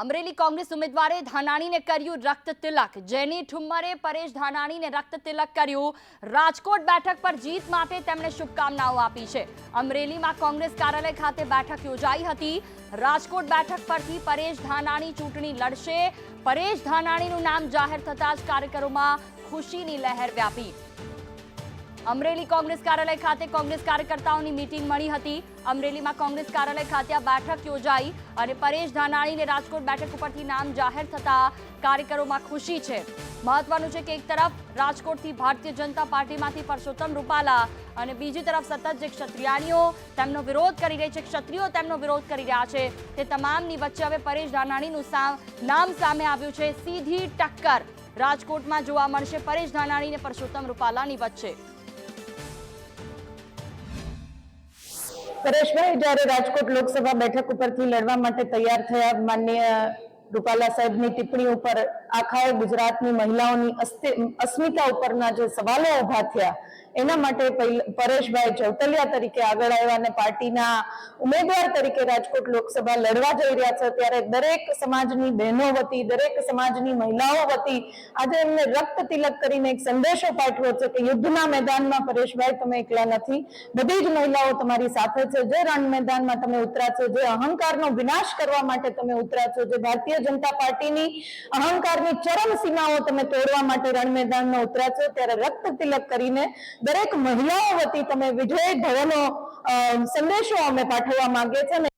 અમરેલી કોંગ્રેસ ઉમેદવારે ધાનાણીને કર્યું રક્ત તિલક. જેની ઠુમ્મરે પરેશ ધાનાણીને રક્ત તિલક કર્યું. રાજકોટ બેઠક પર જીત માટે તેમણે શુભકામનાઓ આપી છે. અમરેલીમાં કોંગ્રેસ કાર્યાલય ખાતે બેઠક યોજાઈ હતી. રાજકોટ બેઠક પરથી પરેશ ધાનાણી ચૂંટણી લડશે. પરેશ ધાનાણીનું નામ જાહેર થતાં જ કાર્યકરોમાં ખુશીની લહેર વ્યાપી. અમરેલી કોંગ્રેસ કાર્યાલય ખાતે કોંગ્રેસ કાર્યકર્તાઓની મીટિંગ મળી હતી. અમરેલીમાં કોંગ્રેસ કાર્યાલય ખાતે આ બેઠક યોજાઈ અને પરેશ ધાનાણીને રાજકોટ બેઠક ઉપરથી નામ જાહેર થતા કાર્યકરોમાં ખુશી છે. મહત્વનું છે કે એક તરફ રાજકોટથી ભારતીય જનતા પાર્ટીમાંથી પરસોત્તમ રૂપાલા અને બીજી તરફ સતત જે ક્ષત્રિયાણીઓ તેમનો વિરોધ કરી રહી છે, ક્ષત્રિયો તેમનો વિરોધ કરી રહ્યા છે, તે તમામની વચ્ચે હવે પરેશ ધાનાણીનું નામ સામે આવ્યું છે. સીધી ટક્કર રાજકોટમાં જોવા મળશે પરેશ ધાનાણી અને પરસોત્તમ રૂપાલાની વચ્ચે. પરેશભાઈ જ્યારે રાજકોટ લોકસભા બેઠક ઉપરથી લડવા માટે તૈયાર થયા માનનીય રૂપાલા સાહેબની ટિપ્પણી ઉપર આખા ગુજરાતની મહિલાઓની અસ્મિતા ઉપરના જે સવાલો ઊભા થયા, એના માટે પરેશભાઈ ચૌતલિયા તરીકે આગળ આવ્યા અને પાર્ટીના ઉમેદવાર તરીકે રાજકોટ લોકસભા લડવા જઈ રહ્યા છે. ત્યારે દરેક સમાજની બહેનો વતી, દરેક સમાજની મહિલાઓ વતી આજે એમને રક્ત તિલક કરીને એક સંદેશો પાઠવ્યો છે કે યુદ્ધના મેદાનમાં પરેશભાઈ તમે એકલા નથી. બધી જ મહિલાઓ તમારી સાથે છે. જે રણ મેદાનમાં તમે ઉતરા છો, જે અહંકારનો વિનાશ કરવા માટે તમે ઉતરા છો, જે ભારતીય જનતા પાર્ટીની અહંકારની ચરમ સીમાઓ તમે તોડવા માટે રણ મેદાનમાં ઉતર્યા છો, ત્યારે રક્ત તિલક કરીને દરેક મહિલાઓ વતી તમે વિજય ભવનો સંદેશો અમે પાઠવવા માંગીએ છીએ